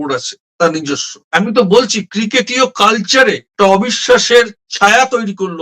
Board আছে তার নিজস্ব। আমি তো বলছি ক্রিকেটীয় কালচারে একটা অবিশ্বাসের ছায়া তৈরি করল।